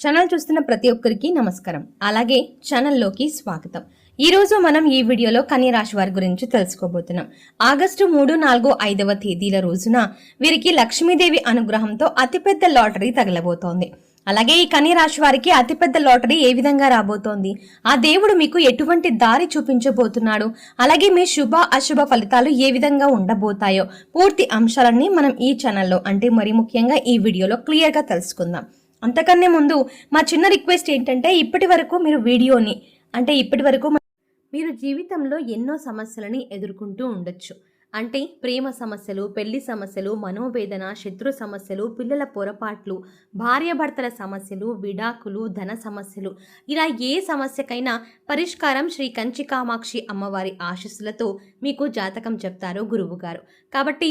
Channel చూస్తున్న ప్రతి ఒక్కరికి నమస్కారం. అలాగే ఛానల్లోకి స్వాగతం. ఈరోజు మనం ఈ వీడియోలో కన్య రాశి వారి గురించి తెలుసుకోబోతున్నాం. ఆగస్టు మూడు నాలుగు ఐదవ తేదీల రోజున వీరికి లక్ష్మీదేవి అనుగ్రహంతో అతిపెద్ద లాటరీ తగలబోతోంది. అలాగే ఈ కన్య రాశి వారికి అతిపెద్ద లాటరీ ఏ విధంగా రాబోతోంది? ఆ దేవుడు మీకు ఎటువంటి దారి చూపించబోతున్నాడు? అలాగే మీ శుభ అశుభ ఫలితాలు ఏ విధంగా ఉండబోతాయో పూర్తి అంశాలన్నీ మనం ఈ ఛానల్లో అంటే మరి ముఖ్యంగా ఈ వీడియోలో క్లియర్గా తెలుసుకుందాం. అంతకన్నా ముందు మా చిన్న రిక్వెస్ట్ ఏంటంటే ఇప్పటి వరకు మీరు వీడియోని అంటే ఇప్పటి వరకు మీరు జీవితంలో ఎన్నో సమస్యలని ఎదుర్కొంటూ ఉండొచ్చు. అంటే ప్రేమ సమస్యలు పెళ్ళి సమస్యలు మనోవేదన శత్రు సమస్యలు పిల్లల పొరపాట్లు భార్యాభర్తల సమస్యలు విడాకులు ధన సమస్యలు. ఇలా ఏ సమస్యకైనా పరిష్కారం శ్రీ కంచి కామాక్షి అమ్మవారి ఆశస్సులతో మీకు జాతకం చెప్తారు గురువుగారు. కాబట్టి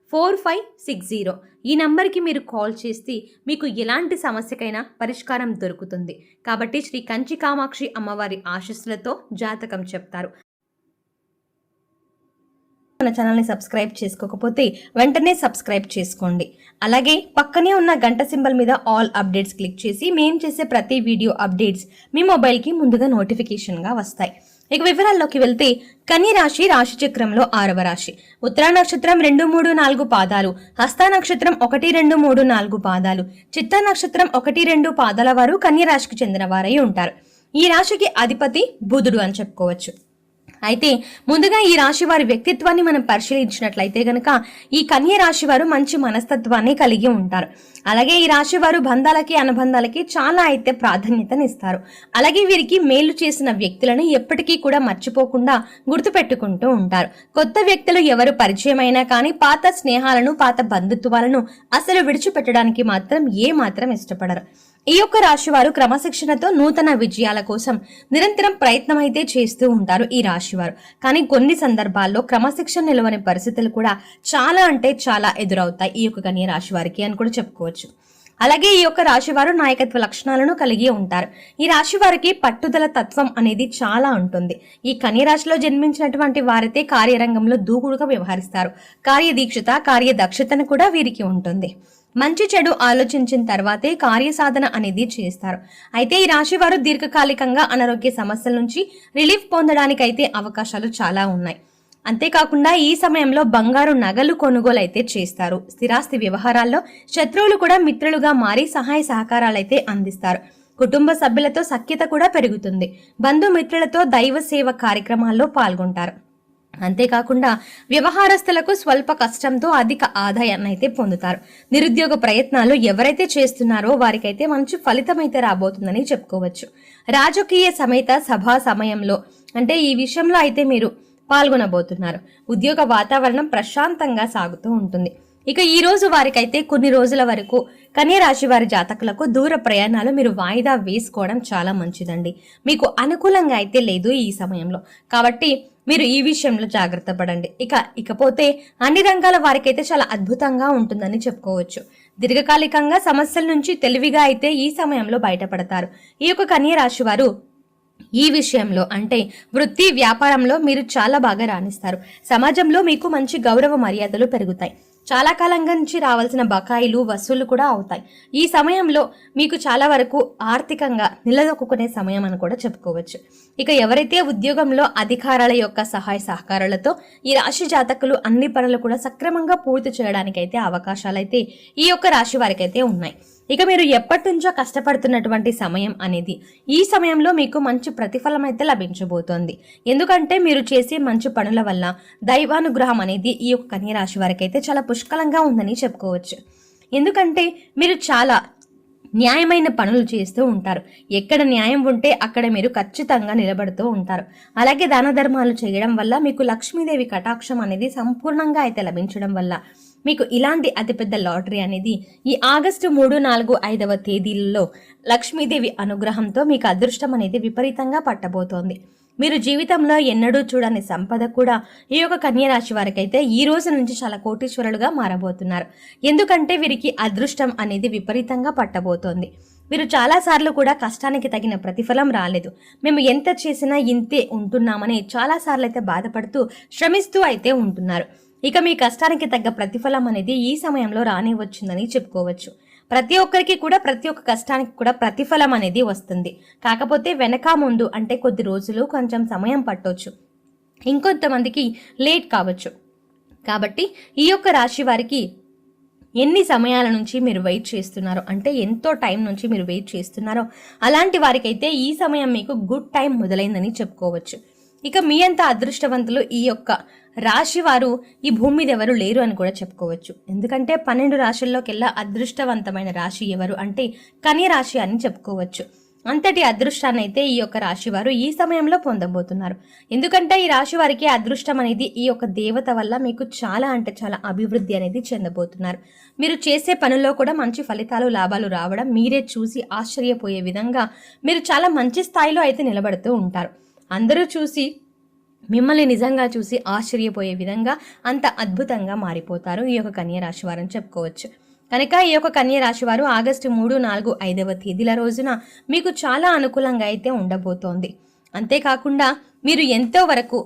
four five six zero. ఈ నంబర్కి మీరు కాల్ చేస్తే మీకు ఎలాంటి సమస్యకైనా పరిష్కారం దొరుకుతుంది. కాబట్టి శ్రీ కంచి కామాక్షి అమ్మవారి ఆశస్సులతో జాతకం చెప్తారు. మన ఛానల్ని సబ్స్క్రైబ్ చేసుకోకపోతే వెంటనే సబ్స్క్రైబ్ చేసుకోండి. అలాగే పక్కనే ఉన్న గంట సింబల్ మీద ఆల్ అప్డేట్స్ క్లిక్ చేసి మేము చేసే ప్రతి వీడియో అప్డేట్స్ మీ మొబైల్కి ముందుగా నోటిఫికేషన్గా వస్తాయి. ఇక వివరాల్లోకి వెళ్తే కన్య రాశి రాశి చక్రంలో ఆరవ రాశి. ఉత్తరా నక్షత్రం రెండు మూడు నాలుగు పాదాలు. హస్త నక్షత్రం ఒకటి రెండు మూడు నాలుగు పాదాలు. చిత్త నక్షత్రం ఒకటి రెండు పాదాల వారు కన్య రాశికి చెందిన వారై ఉంటారు. ఈ రాశికి అధిపతి బుధుడు అని చెప్పుకోవచ్చు. అయితే ముందుగా ఈ రాశి వారి వ్యక్తిత్వాన్ని మనం పరిశీలించినట్లయితే గనక ఈ కన్య రాశి వారు మంచి మనస్తత్వాన్ని కలిగి ఉంటారు. అలాగే ఈ రాశి వారు బంధాలకి అనుబంధాలకి చాలా అయితే ప్రాధాన్యతనిస్తారు. అలాగే వీరికి మేలు చేసిన వ్యక్తులను ఎప్పటికీ కూడా మర్చిపోకుండా గుర్తుపెట్టుకుంటూ ఉంటారు. కొత్త వ్యక్తులు ఎవరు పరిచయమైనా కానీ పాత స్నేహాలను పాత బంధుత్వాలను అసలు విడిచిపెట్టడానికి మాత్రం ఏ మాత్రం ఇష్టపడరు. ఈ యొక్క రాశి వారు క్రమశిక్షణతో నూతన విజయాల కోసం నిరంతరం ప్రయత్నం అయితే చేస్తూ ఉంటారు ఈ రాశి వారు. కానీ కొన్ని సందర్భాల్లో క్రమశిక్షణ నిలవని పరిస్థితులు కూడా చాలా అంటే చాలా ఎదురవుతాయి ఈ యొక్క కన్య రాశి వారికి అని కూడా చెప్పుకోవచ్చు. అలాగే ఈ యొక్క రాశి వారు నాయకత్వ లక్షణాలను కలిగి ఉంటారు. ఈ రాశి వారికి పట్టుదల తత్వం అనేది చాలా ఉంటుంది. ఈ కన్య రాశిలో జన్మించినటువంటి వారైతే కార్యరంగంలో దూకుడుగా వ్యవహరిస్తారు. కార్యదీక్షత కార్యదక్షతను కూడా వీరికి ఉంటుంది. మంచి చెడు ఆలోచించిన తర్వాతే కార్యసాధన అనేది చేస్తారు. అయితే ఈ రాశి వారు దీర్ఘకాలికంగా అనారోగ్య సమస్యల నుంచి రిలీఫ్ పొందడానికైతే అవకాశాలు చాలా ఉన్నాయి. అంతేకాకుండా ఈ సమయంలో బంగారు నగలు కొనుగోలు అయితే చేస్తారు. స్థిరాస్తి వ్యవహారాల్లో శత్రువులు కూడా మిత్రులుగా మారి సహాయ సహకారాలైతే అందిస్తారు. కుటుంబ సభ్యులతో సఖ్యత కూడా పెరుగుతుంది. బంధుమిత్రులతో దైవ సేవ కార్యక్రమాల్లో పాల్గొంటారు. అంతేకాకుండా వ్యవహారస్తులకు స్వల్ప కష్టంతో అధిక ఆదాయాన్ని అయితే పొందుతారు. నిరుద్యోగ ప్రయత్నాలు ఎవరైతే చేస్తున్నారో వారికైతే మంచి ఫలితం అయితే రాబోతుందని చెప్పుకోవచ్చు. రాజకీయ సమేత సభా సమయంలో అంటే ఈ విషయంలో అయితే మీరు పాల్గొనబోతున్నారు. ఉద్యోగ వాతావరణం ప్రశాంతంగా సాగుతూ ఉంటుంది. ఇక ఈ రోజు వారికైతే కొన్ని రోజుల వరకు కన్యరాశి వారి జాతకులకు దూర ప్రయాణాలు మీరు వాయిదా వేసుకోవడం చాలా మంచిదండి. మీకు అనుకూలంగా అయితే లేదు ఈ సమయంలో. కాబట్టి మీరు ఈ విషయంలో జాగ్రత్త పడండి. ఇక ఇకపోతే అన్ని రంగాల వారికైతే చాలా అద్భుతంగా ఉంటుందని చెప్పుకోవచ్చు. దీర్ఘకాలికంగా సమస్యల నుంచి తెలివిగా అయితే ఈ సమయంలో బయటపడతారు. ఈ యొక్క కన్య రాశి వారు ఈ విషయంలో అంటే వృత్తి వ్యాపారంలో మీరు చాలా బాగా రాణిస్తారు. సమాజంలో మీకు మంచి గౌరవ మర్యాదలు పెరుగుతాయి. చాలా కాలంగా నుంచి రావాల్సిన బకాయిలు వసూళ్ళు కూడా అవుతాయి. ఈ సమయంలో మీకు చాలా వరకు ఆర్థికంగా నిలదొక్కునే సమయం అని కూడా చెప్పుకోవచ్చు. ఇక ఎవరైతే ఉద్యోగంలో అధికారాల యొక్క సహాయ సహకారాలతో ఈ రాశి జాతకులు అన్ని పనులు కూడా సక్రమంగా పూర్తి చేయడానికైతే అవకాశాలైతే ఈ యొక్క రాశి వారికైతే ఉన్నాయి. ఇక మీరు ఎప్పటి నుంచో కష్టపడుతున్నటువంటి సమయం అనేది ఈ సమయంలో మీకు మంచి ప్రతిఫలం అయితే లభించబోతోంది. ఎందుకంటే మీరు చేసే మంచి పనుల వల్ల దైవానుగ్రహం అనేది ఈ యొక్క కన్యరాశి వారికి అయితే చాలా పుష్కలంగా ఉందని చెప్పుకోవచ్చు. ఎందుకంటే మీరు చాలా న్యాయమైన పనులు చేస్తూ ఉంటారు. ఎక్కడ న్యాయం ఉంటే అక్కడ మీరు ఖచ్చితంగా నిలబడుతూ ఉంటారు. అలాగే దాన ధర్మాలు చేయడం వల్ల మీకు లక్ష్మీదేవి కటాక్షం అనేది సంపూర్ణంగా అయితే లభించడం వల్ల మీకు ఇలాంటి అతిపెద్ద లాటరీ అనేది ఈ ఆగస్టు మూడు నాలుగు ఐదవ తేదీలలో లక్ష్మీదేవి అనుగ్రహంతో మీకు అదృష్టం అనేది విపరీతంగా పట్టబోతోంది. మీరు జీవితంలో ఎన్నడూ చూడని సంపద కూడా ఈ యొక్క కన్య రాశి వారికైతే ఈ రోజు నుంచి చాలా కోటీశ్వరులుగా మారబోతున్నారు. ఎందుకంటే వీరికి అదృష్టం అనేది విపరీతంగా పట్టబోతోంది. వీరు చాలాసార్లు కూడా కష్టానికి తగిన ప్రతిఫలం రాలేదు. మేము ఎంత చేసినా ఇంతే ఉంటున్నామని చాలాసార్లు అయితే బాధపడుతూ శ్రమిస్తూ అయితే ఉంటున్నారు. ఇక మీ కష్టానికి తగ్గ ప్రతిఫలం అనేది ఈ సమయంలో రాని వచ్చిందని చెప్పుకోవచ్చు. ప్రతి ఒక్కరికి కూడా ప్రతి ఒక్క కష్టానికి కూడా ప్రతిఫలం అనేది వస్తుంది. కాకపోతే వెనక ముందు అంటే కొద్ది రోజులు కొంచెం సమయం పట్టవచ్చు ఇంకొంతమందికి లేట్ కావచ్చు. కాబట్టి ఈ యొక్క రాశి వారికి ఎన్ని సమయాల నుంచి మీరు వెయిట్ చేస్తున్నారో అంటే ఎంతో టైం నుంచి మీరు వెయిట్ చేస్తున్నారో అలాంటి వారికైతే ఈ సమయం మీకు గుడ్ టైం మొదలైందని చెప్పుకోవచ్చు. ఇక మీ అంత అదృష్టవంతులు ఈ యొక్క రాశి వారు ఈ భూమి మీద ఎవరు లేరు అని కూడా చెప్పుకోవచ్చు. ఎందుకంటే పన్నెండు రాశుల్లోకెల్లా అదృష్టవంతమైన రాశి ఎవరు అంటే కని రాశి అని చెప్పుకోవచ్చు. అంతటి అదృష్టాన్ని అయితే ఈ యొక్క రాశి వారు ఈ సమయంలో పొందబోతున్నారు. ఎందుకంటే ఈ రాశి వారికి అదృష్టం అనేది ఈ యొక్క దేవత వల్ల మీకు చాలా అంటే చాలా అభివృద్ధి అనేది చెందబోతున్నారు. మీరు చేసే పనుల్లో కూడా మంచి ఫలితాలు లాభాలు రావడం మీరే చూసి ఆశ్చర్యపోయే విధంగా మీరు చాలా మంచి స్థాయిలో అయితే నిలబడుతూ ఉంటారు. అందరూ చూసి మిమ్మల్ని నిజంగా చూసి ఆశ్చర్యపోయే విధంగా అంత అద్భుతంగా మారిపోతారు ఈ యొక్క కన్యరాశి వారని చెప్పుకోవచ్చు. కనుక ఈ యొక్క కన్య రాశి వారు ఆగస్టు మూడు నాలుగు ఐదవ తేదీల రోజున మీకు చాలా అనుకూలంగా అయితే ఉండబోతోంది. అంతేకాకుండా మీరు ఎంతో వరకు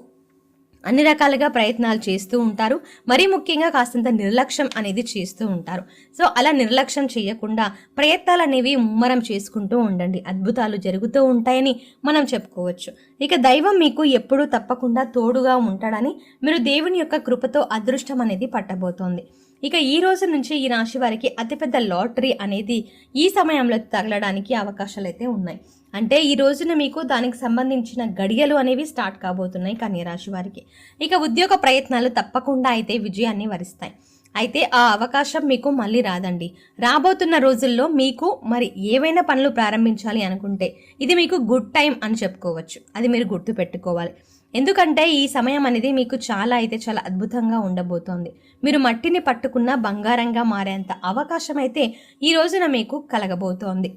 అన్ని రకాలుగా ప్రయత్నాలు చేస్తూ ఉంటారు. మరీ ముఖ్యంగా కాస్తంత నిర్లక్ష్యం అనేది చేస్తూ ఉంటారు. సో అలా నిర్లక్ష్యం చేయకుండా ప్రయత్నాలు అనేవి ముమ్మరం చేసుకుంటూ ఉండండి. అద్భుతాలు జరుగుతూ ఉంటాయని మనం చెప్పుకోవచ్చు. ఇక దైవం మీకు ఎప్పుడూ తప్పకుండా తోడుగా ఉంటాడని మీరు దేవుని యొక్క కృపతో అదృష్టం అనేది పట్టబోతోంది. ఇక ఈ రోజు నుంచి ఈ రాశి వారికి అతిపెద్ద లాటరీ అనేది ఈ సమయంలో తగలడానికి అవకాశాలు అయితే ఉన్నాయి. అంటే ఈ రోజున మీకు దానికి సంబంధించిన గడియలు అనేవి స్టార్ట్ కాబోతున్నాయి కన్యరాశి వారికి. ఇక ఉద్యోగ ప్రయత్నాలు తప్పకుండా అయితే విజయాన్ని వరిస్తాయి. అయితే ఆ అవకాశం మీకు మళ్ళీ రాదండి. రాబోతున్న రోజుల్లో మీకు మరి ఏవైనా పనులు ప్రారంభించాలి అనుకుంటే ఇది మీకు గుడ్ టైం అని చెప్పుకోవచ్చు. అది మీరు గుర్తు పెట్టుకోవాలి ఎందుకంటే ఈ సమయం అనేది మీకు చాలా అయితే చాలా అద్భుతంగా ఉండబోతోంది. మీరు మట్టిని పట్టుకున్న బంగారంగా మారేంత అవకాశం అయితే ఈ రోజున మీకు కలగబోతోంది.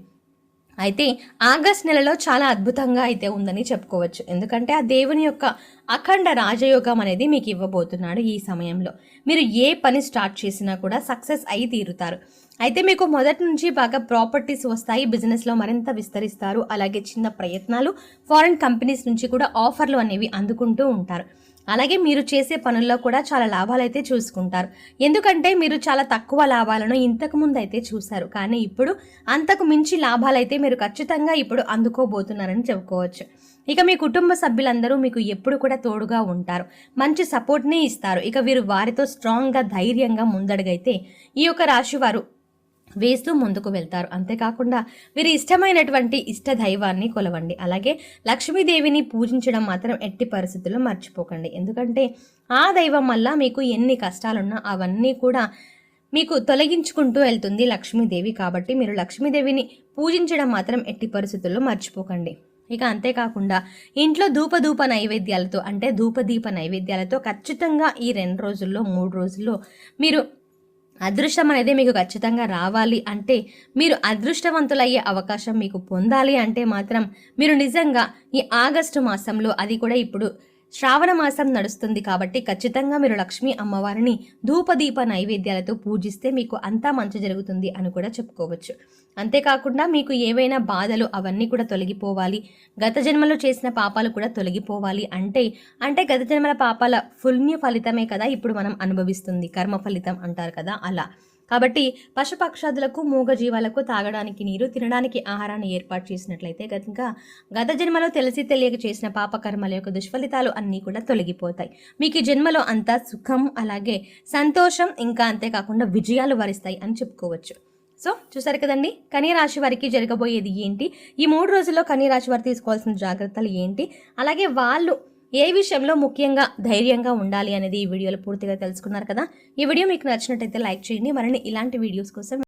అయితే ఆగస్ట్ నెలలో చాలా అద్భుతంగా అయితే ఉందని చెప్పుకోవచ్చు. ఎందుకంటే ఆ దేవుని యొక్క అఖండ రాజయోగం అనేది మీకు ఇవ్వబోతున్నాడు ఈ సమయంలో. మీరు ఏ పని స్టార్ట్ చేసినా కూడా సక్సెస్ అయి తీరుతారు. అయితే మీకు మొదటి నుంచి బాగా ప్రాపర్టీస్ వస్తాయి బిజినెస్లో మరింత విస్తరిస్తారు. అలాగే చిన్న ప్రయత్నాలు ఫారెన్ కంపెనీస్ నుంచి కూడా ఆఫర్లు అనేవి అందుకుంటూ ఉంటారు. అలాగే మీరు చేసే పనుల్లో కూడా చాలా లాభాలు అయితే చూసుకుంటారు. ఎందుకంటే మీరు చాలా తక్కువ లాభాలను ఇంతకు ముందు అయితే చూశారు. కానీ ఇప్పుడు అంతకు మించి లాభాలు అయితే మీరు ఖచ్చితంగా ఇప్పుడు అందుకోబోతున్నారని చెప్పుకోవచ్చు. ఇక మీ కుటుంబ సభ్యులందరూ మీకు ఎప్పుడు కూడా తోడుగా ఉంటారు. మంచి సపోర్ట్ని ఇస్తారు. ఇక వీరు వారితో స్ట్రాంగ్గా ధైర్యంగా ముందడుగైతే ఈ యొక్క రాశి వారు వేస్తూ ముందుకు వెళ్తారు. అంతేకాకుండా వీరి ఇష్టమైనటువంటి ఇష్ట దైవాన్ని కొలవండి. అలాగే లక్ష్మీదేవిని పూజించడం మాత్రం ఎట్టి పరిస్థితుల్లో మర్చిపోకండి. ఎందుకంటే ఆ దైవం వల్ల మీకు ఎన్ని కష్టాలున్నా అవన్నీ కూడా మీకు తొలగించుకుంటూ వెళ్తుంది లక్ష్మీదేవి కాబట్టి మీరు లక్ష్మీదేవిని పూజించడం మాత్రం ఎట్టి పరిస్థితుల్లో మర్చిపోకండి. ఇక అంతేకాకుండా ఇంట్లో ధూపధూప నైవేద్యాలతో అంటే ధూపదీప నైవేద్యాలతో ఖచ్చితంగా ఈ రెండు రోజుల్లో మూడు రోజుల్లో మీరు అదృష్టం అనేది మీకు ఖచ్చితంగా రావాలి అంటే మీరు అదృష్టవంతులయ్యే అవకాశం మీకు పొందాలి అంటే మాత్రం మీరు నిజంగా ఈ ఆగస్టు మాసంలో అది కూడా ఇప్పుడు శ్రావణ మాసం నడుస్తుంది కాబట్టి ఖచ్చితంగా మీరు లక్ష్మీ అమ్మవారిని ధూపదీప నైవేద్యాలతో పూజిస్తే మీకు అంతా మంచి జరుగుతుంది అని కూడా చెప్పుకోవచ్చు. అంతేకాకుండా మీకు ఏవైనా బాధలు అవన్నీ కూడా తొలగిపోవాలి. గత జన్మలో చేసిన పాపాలు కూడా తొలగిపోవాలి అంటే అంటే గత జన్మల పాపాల పుణ్య ఫలితమే కదా ఇప్పుడు మనం అనుభవిస్తుంది. కర్మ ఫలితం అంటారు కదా అలా. కాబట్టి పశుపక్షాదులకు మూగ జీవాలకు తాగడానికి నీరు తినడానికి ఆహారాన్ని ఏర్పాటు చేసినట్లయితే గతంగా గత జన్మలో తెలిసి తెలియక చేసిన పాపకర్మల యొక్క దుష్ఫలితాలు అన్నీ కూడా తొలగిపోతాయి. మీకు ఈ జన్మలో అంతా సుఖం అలాగే సంతోషం ఇంకా అంతేకాకుండా విజయాలు వరిస్తాయి అని చెప్పుకోవచ్చు. సో చూసారు కదండి? కన్య రాశి వారికి జరగబోయేది ఏంటి? ఈ మూడు రోజుల్లో కన్య రాశి వారు తీసుకోవాల్సిన జాగ్రత్తలు ఏంటి? అలాగే వాళ్ళు ఏ విషయంలో ముఖ్యంగా ధైర్యంగా ఉండాలి అనేది ఈ వీడియోలో పూర్తిగా తెలుసుకున్నారు కదా. ఈ వీడియో మీకు నచ్చినట్టయితే లైక్ చేయండి. మరిన్ని ఇలాంటి వీడియోస్ కోసం